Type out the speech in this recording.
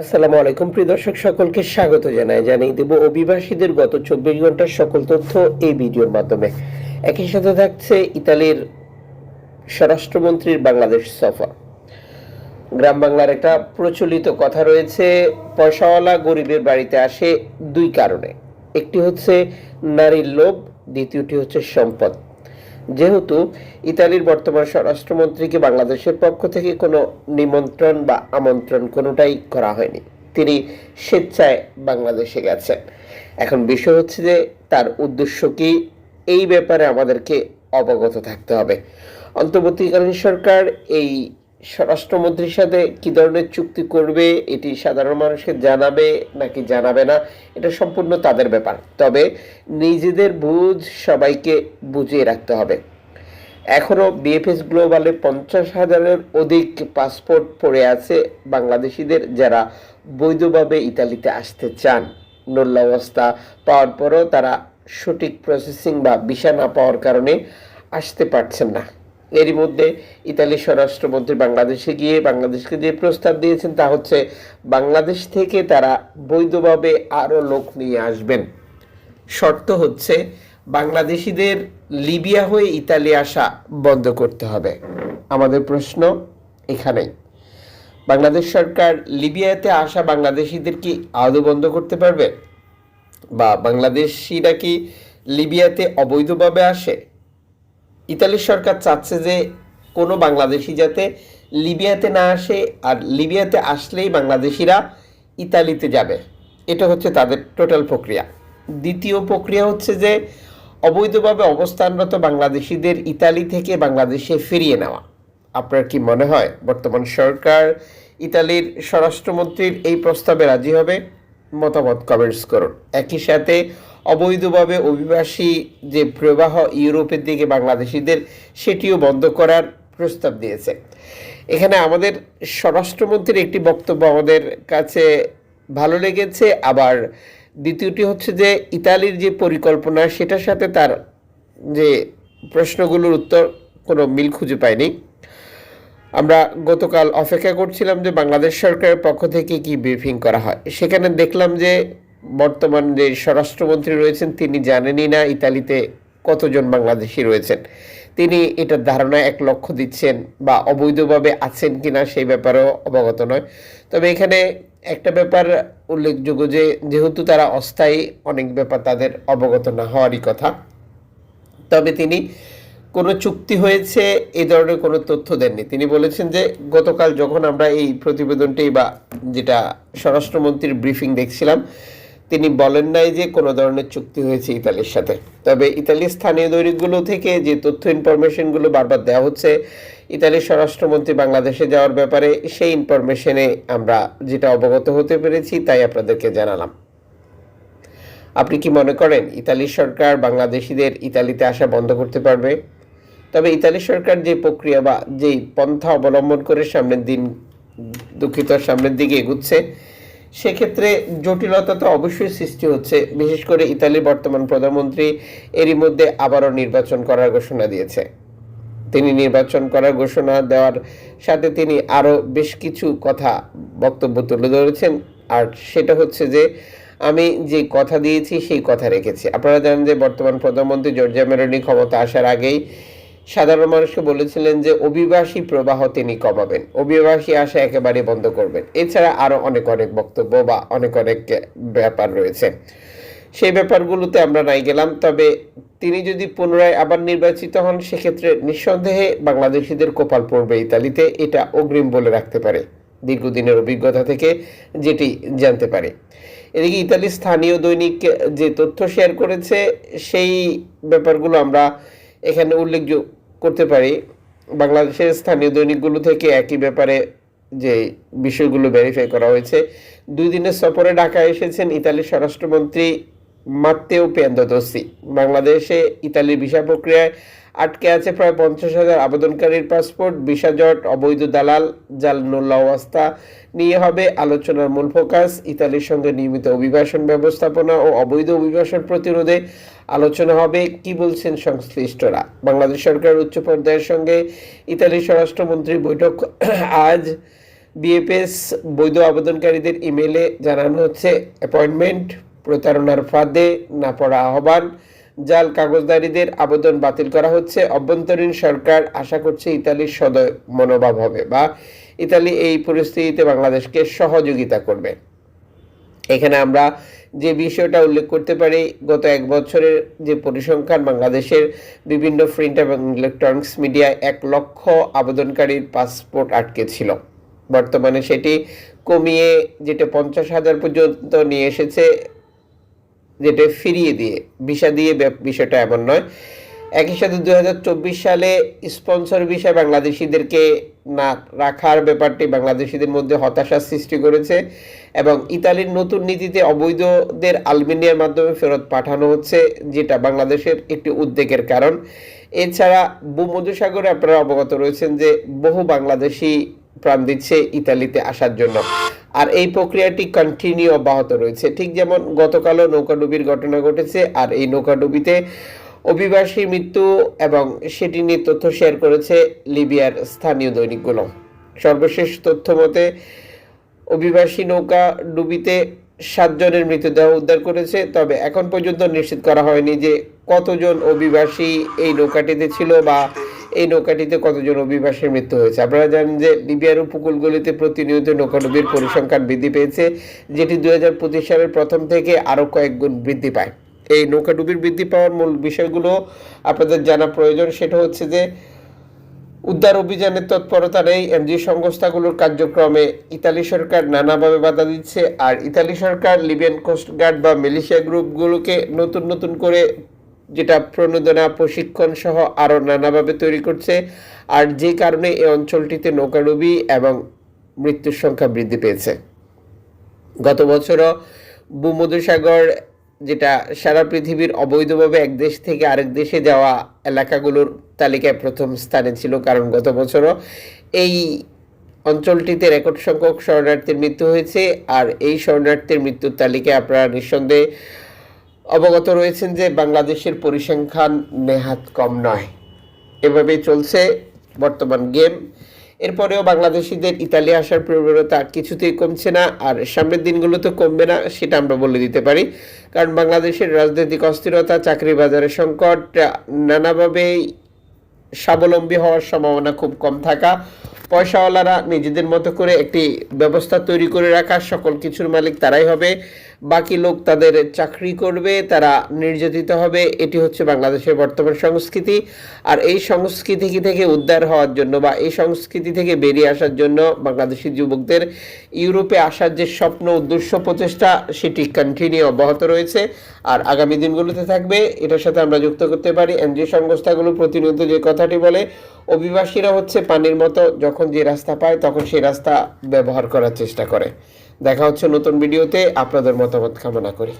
আসসালামু আলাইকুম। প্রিয় দর্শক, সকলকে স্বাগত জানাই। জানিয়ে দেব, অভিবাসীদের গত চব্বিশ ঘণ্টার সকল তথ্য এই ভিডিওর মাধ্যমে। একই সাথে থাকছে ইতালির স্বরাষ্ট্রমন্ত্রীর বাংলাদেশ সফর। গ্রাম বাংলার একটা প্রচলিত কথা রয়েছে, পয়সাওয়ালা গরিবের বাড়িতে আসে দুই কারণে। একটি হচ্ছে নারীর লোভ, দ্বিতীয়টি হচ্ছে সম্পদ। যেহেতু ইতালির বর্তমান স্বরাষ্ট্রমন্ত্রীকে বাংলাদেশের পক্ষ থেকে কোনো নিমন্ত্রণ বা আমন্ত্রণ কোনোটাই করা হয়নি। তিনি স্বেচ্ছায় বাংলাদেশে গেছেন। এখন বিষয় হচ্ছে যে তার উদ্দেশ্য কি? এই ব্যাপারে আমাদেরকে অবগত থাকতে হবে। অন্তর্বর্তীকালীন সরকার এই স্বরাষ্ট্রমন্ত্রীর সাথে কি ধরনের চুক্তি করবে, এটি সাধারণ মানুষকে জানাবে নাকি জানাবে না, এটা সম্পূর্ণ তাদের ব্যাপার। তবে নিজেদের বুঝ সবাইকে বুঝিয়ে রাখতে হবে। এখনও বিএফএস গ্লোবালে পঞ্চাশ হাজারের অধিক পাসপোর্ট পড়ে আছে বাংলাদেশিদের যারা বৈধভাবে ইতালিতে আসতে চান। নল্লা অবস্থা পাওয়ার পরেও তারা সঠিক প্রসেসিং বা ভিসা না পাওয়ার কারণে আসতে পারছেন না। এরই মধ্যে ইতালির স্বরাষ্ট্রমন্ত্রী বাংলাদেশে গিয়ে বাংলাদেশকে যে প্রস্তাব দিয়েছেন তা হচ্ছে, বাংলাদেশ থেকে তারা বৈধভাবে আরও লোক নিয়ে আসবেন। শর্ত হচ্ছে, বাংলাদেশিদের লিবিয়া হয়ে ইতালি আসা বন্ধ করতে হবে। আমাদের প্রশ্ন এখানেই। বাংলাদেশ সরকার লিবিয়াতে আসা বাংলাদেশিদের কি আদৌ বন্ধ করতে পারবে? বা বাংলাদেশিরা কি লিবিয়াতে অবৈধভাবে আসে? ইতালির সরকার চাচ্ছে যে কোনো বাংলাদেশি যাতে লিবিয়াতে না আসে আর লিবিয়াতে আসলেই বাংলাদেশিরা ইতালিতে যাবে। এটা হচ্ছে তাদের টোটাল প্রক্রিয়া। দ্বিতীয় প্রক্রিয়া হচ্ছে যে অবৈধভাবে অবস্থানরত বাংলাদেশিদের ইতালি থেকে বাংলাদেশে ফিরিয়ে নেওয়া। আপনার কি মনে হয়? বর্তমান সরকার ইতালির স্বরাষ্ট্রমন্ত্রীর এই প্রস্তাবে রাজি হবে? মতামত কমেন্টস করুন। একই সাথে অবৈধভাবে অভিবাসী যে প্রবাহ ইউরোপের দিকে বাংলাদেশিদের, সেটিও বন্ধ করার প্রস্তাব দিয়েছে। এখানে আমাদের স্বরাষ্ট্রমন্ত্রীর একটি বক্তব্য আমাদের কাছে ভালো লেগেছে। আবার দ্বিতীয়টি হচ্ছে যে, ইতালির যে পরিকল্পনা, সেটার সাথে তার যে প্রশ্নগুলোর উত্তর কোনো মিল খুঁজে পায়নি আমরা গতকাল অপেক্ষা করছিলাম যে বাংলাদেশ সরকারের পক্ষ থেকে কি ব্রিফিং করা হয়। সেখানে দেখলাম যে বর্তমান যে স্বরাষ্ট্রমন্ত্রী রয়েছেন, তিনি জানেনই না ইতালিতে কতজন বাংলাদেশি রয়েছেন। তিনি এটার ধারণা এক লক্ষ দিচ্ছেন বা অবৈধভাবে আছেন কিনা সেই ব্যাপারেও অবগত নয়। তবে এখানে একটা ব্যাপার উল্লেখযোগ্য যে, যেহেতু তারা অস্থায়ী, অনেক ব্যাপার তাদের অবগত না হওয়ারই কথা। তবে তিনি কোনো চুক্তি হয়েছে, এ ধরনের কোনো তথ্য দেননি। তিনি বলেছেন যে, গতকাল যখন আমরা এই প্রতিবেদনটি বা যেটা স্বরাষ্ট্রমন্ত্রীর ব্রিফিং দেখছিলাম তিনি বলেন নাই যে কোনো ধরনের চুক্তি হয়েছে ইতালির সাথে। তবে ইতালির স্থানীয় দৈনিকগুলো থেকে যে তথ্য ইনফরমেশনগুলো বারবার দেওয়া হচ্ছে, ইতালির স্বরাষ্ট্রমন্ত্রী বাংলাদেশে যাওয়ার ব্যাপারে সেই ইনফরমেশনে আমরা যেটা অবগত হতে পেরেছি তাই আপনাদেরকে জানালাম। আপনি কি মনে করেন ইতালি সরকার বাংলাদেশিদের ইতালিতে আসা বন্ধ করতে পারবে? তবে ইতালি সরকার যে প্রক্রিয়া বা যেই পন্থা অবলম্বন করে সামনের দিন দুঃখিত, সামনের দিকে এগুচ্ছে সেক্ষেত্রে জটিলতা তো অবশ্যই সৃষ্টি হচ্ছে। বিশেষ করে ইতালির বর্তমান প্রধানমন্ত্রী এরই মধ্যে আবারও নির্বাচন করার ঘোষণা দিয়েছে। তিনি নির্বাচন করার ঘোষণা দেওয়ার সাথে তিনি আরও বেশ কিছু কথা বক্তব্য তুলে ধরেছেন। আর সেটা হচ্ছে যে, আমি যে কথা দিয়েছি সেই কথা রেখেছি। আপনারা জানেন যে বর্তমান প্রধানমন্ত্রী জর্জিয়া মেরোনি ক্ষমতা আসার আগেই সাধারণ মানুষকে বলেছিলেন যে অভিবাসী প্রবাহ তিনি কমাবেন। অভিবাসী আসা একেবারে বন্ধ করবেন। এছাড়া আরও অনেক অনেক বক্তব্য বা অনেক অনেক ব্যাপার রয়েছে। সেই ব্যাপারগুলোতে আমরা নাই গেলাম, তবে তিনি যদি পুনরায় আবার নির্বাচিত হন, সেক্ষেত্রে নিঃসন্দেহে বাংলাদেশিদের কোপাল পড়বে ইতালিতে। এটা অগ্রিম বলে রাখতে পারে দীর্ঘদিনের অভিজ্ঞতা থেকে যেটি জানতে পারে। এদিকে ইতালির স্থানীয় দৈনিক যে তথ্য শেয়ার করেছে, সেই ব্যাপারগুলো আমরা এখানে উল্লেখ করতে পারি। বাংলাদেশের স্থানীয় দৈনিকগুলো থেকে একই ব্যাপারে যে বিষয়গুলো ভেরিফাই করা হয়েছে, দুই দিনের সফরে ঢাকা এসেছেন ইতালির স্বরাষ্ট্রমন্ত্রী মাত্তেও পেন্দোসি বাংলাদেশে ইতালির ভিসা প্রক্রিয়ায় আটকে আছে প্রায় পঞ্চাশ হাজার আবেদনকারীর পাসপোর্ট, ভিসা জট, অবৈধ দালাল জাল নোল্লা অবস্থা নিয়ে হবে আলোচনার মূল ফোকাস। ইতালির সঙ্গে নিয়মিত অভিবাসন ব্যবস্থাপনা ও অবৈধ অভিবাসন প্রতিরোধে আলোচনা হবে কি বলছেন সংশ্লিষ্টরা। বাংলাদেশ সরকার উচ্চ পর্যায়ের সঙ্গে ইতালির স্বরাষ্ট্রমন্ত্রী বৈঠক। আজ বিএফএস বৈধ আবেদনকারীদের ইমেলে জানানো হচ্ছে, অ্যাপয়েন্টমেন্ট প্রতারণার ফাঁদে না পড়া আহ্বান। জাল কাগজদারীদের আবেদন বাতিল করা হচ্ছে। অভ্যন্তরীণ সরকার আশা করছে ইতালির সদয় মনোভাব হবে বা ইতালি এই পরিস্থিতিতে বাংলাদেশকে সহযোগিতা করবে। এখানে আমরা যে বিষয়টা উল্লেখ করতে পারি, গত এক বছরের যে পরিসংখ্যান, বাংলাদেশের বিভিন্ন প্রিন্ট এবং ইলেকট্রনিক্স মিডিয়ায় এক লক্ষ আবেদনকারীর পাসপোর্ট আটকে ছিল। বর্তমানে সেটি কমিয়ে যেটা পঞ্চাশ হাজার পর্যন্ত নিয়ে এসেছে, যেটা ফিরিয়ে দিয়ে, ভিসা দিয়ে বিষয়টা এমন নয়। একই সাথে দু হাজার চব্বিশ সালে স্পন্সর ভিসা বাংলাদেশিদেরকে না রাখার ব্যাপারটি বাংলাদেশিদের মধ্যে হতাশার সৃষ্টি করেছে এবং ইতালির নতুন নীতিতে অবৈধদের আলবেনিয়ার মাধ্যমে ফেরত পাঠানো হচ্ছে, যেটা বাংলাদেশের একটি উদ্বেগের কারণ। এছাড়া ভূমধ্যসাগরে আপনারা অবগত রয়েছেন যে বহু বাংলাদেশি প্রাণ দিচ্ছে ইতালিতে আসার জন্য। আর এই প্রক্রিয়াটি কন্টিনিউ অব্যাহত রয়েছে। ঠিক যেমন গতকালও নৌকাডুবির ঘটনা ঘটেছে, আর এই নৌকাডুবিতে অভিবাসীর মৃত্যু এবং সেটি নিয়ে তথ্য শেয়ার করেছে লিবিয়ার স্থানীয় দৈনিকগুলো। সর্বশেষ তথ্য মতে, অভিবাসী নৌকা ডুবিতে সাতজনের মৃতদেহ উদ্ধার করেছে, তবে এখন পর্যন্ত নিশ্চিত করা হয়নি যে কতজন অভিবাসী এই নৌকাটিতে ছিল বা এই নৌকাটিতে কতজন অভিবাসীর মৃত্যু হয়েছে। আপনারা জানেন যে লিবিয়ার উপকূলগুলিতে প্রতিনিয়ত নৌকাডুবির পরিসংখ্যান বৃদ্ধি পেয়েছে, যেটি দু হাজার পঁচিশ সালের প্রথম থেকে আরও কয়েক গুণ বৃদ্ধি পায়। এই নৌকাডুবির বৃদ্ধি পাওয়ার মূল বিষয়গুলো আপনাদের জানা প্রয়োজন। সেটা হচ্ছে যে, উদ্ধার অভিযানের তৎপরতা নেই। এনজিও সংস্থাগুলোর কার্যক্রমে ইতালি সরকার নানাভাবে বাধা দিচ্ছে আর ইতালি সরকার, লিবিয়ান কোস্টগার্ড বা মিলিশিয়া গ্রুপগুলোকে নতুন নতুন করে যেটা প্রণোদনা, প্রশিক্ষণ সহ আরও নানাভাবে তৈরি করছে আর যে কারণে এই অঞ্চলটিতে নৌকাডুবি এবং মৃত্যুর সংখ্যা বৃদ্ধি পেয়েছে। গত বছরও ভূমধ্যসাগর যেটা সারা পৃথিবীর অবৈধভাবে এক দেশ থেকে আরেক দেশে যাওয়া এলাকাগুলোর তালিকায় প্রথম স্থানে ছিল, কারণ গত বছরও এই অঞ্চলটিতে রেকর্ড সংখ্যক শরণার্থীর মৃত্যু হয়েছে। আর এই শরণার্থীর মৃত্যুর তালিকায় আপনারা নিঃসন্দেহে অবগত রয়েছেন যে বাংলাদেশের পরিসংখ্যান নেহাত কম নয়। এভাবেই চলছে বর্তমান গেম। এরপরেও বাংলাদেশিদের ইতালি আসার প্রবণতা কিছুতেই কমছে না, আর সামনের দিনগুলো তো কমবে না, সেটা আমরা বলে দিতে পারি। কারণ বাংলাদেশের রাজনৈতিক অস্থিরতা, চাকরি বাজারের সংকট নানাভাবেই স্বাবলম্বী হওয়ার সম্ভাবনা খুব কম থাকা পয়সাওয়ালারা নিজেদের মতো করে একটি ব্যবস্থা তৈরি করে রাখা, সকল কিছুর মালিক তারাই হবে। বাকি লোক তাদের চাকরি করবে, তারা নির্যাতিত হবে। এটি হচ্ছে বাংলাদেশের বর্তমান সংস্কৃতি। আর এই সংস্কৃতি থেকে উদ্ধার হওয়ার জন্য বা এই সংস্কৃতি থেকে বেরিয়ে আসার জন্য বাংলাদেশি যুবকদের ইউরোপে আসার যে স্বপ্ন, উদ্দেশ্য, প্রচেষ্টা, সেটি কন্টিনিউ অব্যাহত রয়েছে। আর আগামী দিনগুলোতে থাকবে, এটার সাথে আমরা যুক্ত করতে পারি। এনজিও সংস্থাগুলো প্রতিনিয়ত যে কথাটি বলে, অভিবাসীরা হচ্ছে পানির মতো যখন যে রাস্তা পায়, তখন সেই রাস্তা ব্যবহার করার চেষ্টা করে। দেখা হচ্ছে নতুন ভিডিওতে, আপনাদের মতামত কামনা করি।